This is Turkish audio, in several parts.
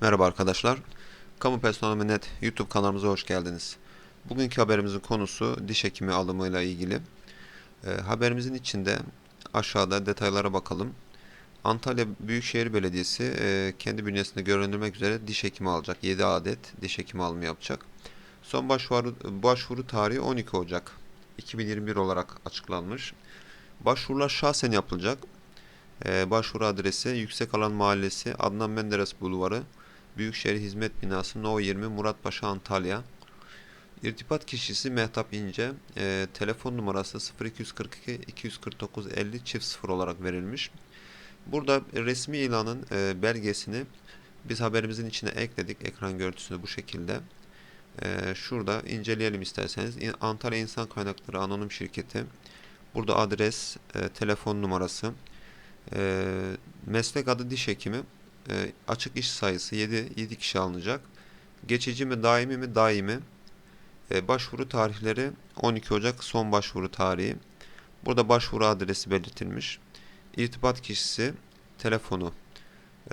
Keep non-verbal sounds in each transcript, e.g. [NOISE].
Merhaba arkadaşlar. Kamu Personeli Net YouTube kanalımıza hoş geldiniz. Bugünkü haberimizin konusu diş hekimi alımıyla ilgili. Ee, haberimizin içinde aşağıda detaylara bakalım. Antalya Büyükşehir Belediyesi e, kendi bünyesinde göründürmek üzere diş hekimi alacak. 7 adet diş hekimi alımı yapacak. Son başvuru, başvuru tarihi 12 Ocak 2021 olarak açıklanmış. Başvurular şahsen yapılacak. Ee, başvuru adresi Yüksekalan Mahallesi Adnan Menderes Bulvarı Büyükşehir Hizmet Binası No 20 Muratpaşa Antalya İrtibat kişisi Mehtap İnce Ee, telefon numarası 0242 249 50 çift 0 olarak verilmiş. Burada resmi ilanın e, belgesini biz haberimizin içine ekledik. Ekran görüntüsünü bu şekilde. Ee, şurada inceleyelim isterseniz. Antalya İnsan Kaynakları Anonim Şirketi. Burada adres, e, telefon numarası, e, meslek adı diş hekimi, e, açık iş sayısı 7, 7 kişi alınacak. Geçici mi, daimi mi, daimi. E, başvuru tarihleri 12 Ocak son başvuru tarihi. Burada başvuru adresi belirtilmiş. İrtibat kişisi, telefonu,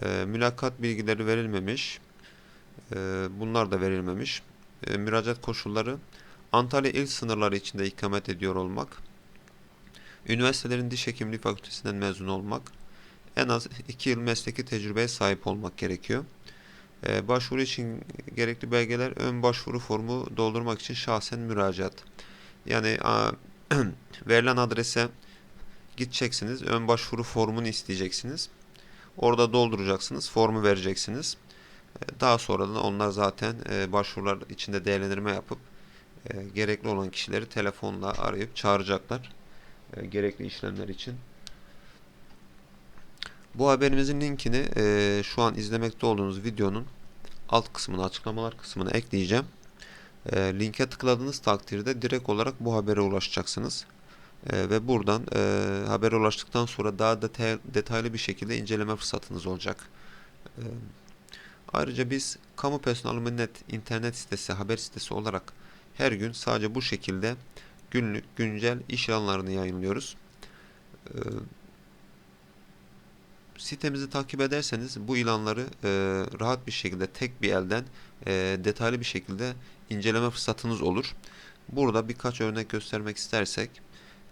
e, mülakat bilgileri verilmemiş. Bunlar da verilmemiş. E, müracaat koşulları Antalya il sınırları içinde ikamet ediyor olmak. Üniversitelerin diş hekimliği fakültesinden mezun olmak. En az 2 yıl mesleki tecrübeye sahip olmak gerekiyor. Ee, başvuru için gerekli belgeler ön başvuru formu doldurmak için şahsen müracaat. Yani [CLEARS THROAT] verilen adrese gideceksiniz. Ön başvuru formunu isteyeceksiniz. Orada dolduracaksınız. Formu vereceksiniz. Ee, Daha sonradan onlar zaten e, başvurular içinde değerlendirme yapıp e, gerekli olan kişileri telefonla arayıp çağıracaklar. E, gerekli işlemler için. Bu haberimizin linkini e, şu an izlemekte olduğunuz videonun alt kısmına, açıklamalar kısmına ekleyeceğim. E, linke tıkladığınız takdirde direkt olarak bu habere ulaşacaksınız. E, ve buradan e, habere ulaştıktan sonra daha detay, detaylı bir şekilde inceleme fırsatınız olacak. E, ayrıca biz Kamu Personeli Net internet sitesi, haber sitesi olarak her gün sadece bu şekilde günlük, güncel iş ilanlarını yayınlıyoruz. Ee, sitemizi takip ederseniz bu ilanları e, rahat bir şekilde tek bir elden e, detaylı bir şekilde inceleme fırsatınız olur. Burada birkaç örnek göstermek istersek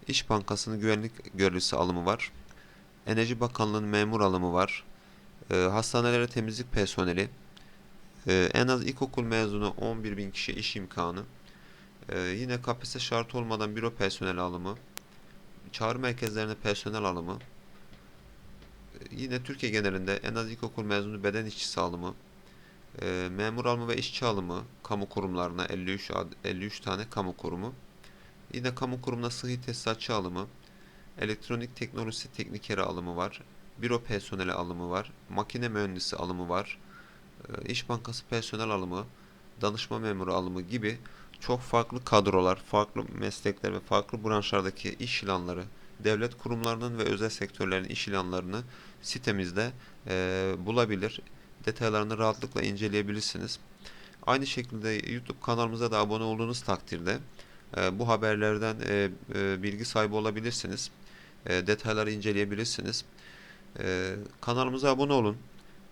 İş Bankası'nın güvenlik görevlisi alımı var. Enerji Bakanlığı'nın memur alımı var. E, hastanelere temizlik personeli. E, en az ilkokul mezunu 11.000 kişi iş imkanı. Ee, yine KPSS şartı olmadan büro personel alımı, çağrı merkezlerine personel alımı, yine Türkiye genelinde en az ilkokul mezunu beden işçisi alımı, ee, memur alımı ve işçi alımı kamu kurumlarına 53 ad- 53 tane kamu kurumu, yine kamu kurumuna sıhhi tesisatçı alımı, elektronik teknolojisi teknikeri alımı var, büro personeli alımı var, makine mühendisi alımı var, ee, İş Bankası personel alımı, danışma memuru alımı gibi çok farklı kadrolar, farklı meslekler ve farklı branşlardaki iş ilanları, devlet kurumlarının ve özel sektörlerin iş ilanlarını sitemizde eee, bulabilir. Detaylarını rahatlıkla inceleyebilirsiniz. Aynı şekilde YouTube kanalımıza da abone olduğunuz takdirde eee, bu haberlerden eee, eee, bilgi sahibi olabilirsiniz. Eee, detayları inceleyebilirsiniz. Eee, kanalımıza abone olun.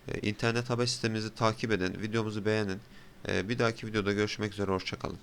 Eee, internet haber sitemizi takip edin, videomuzu beğenin. Eee, bir dahaki videoda görüşmek üzere, hoşçakalın.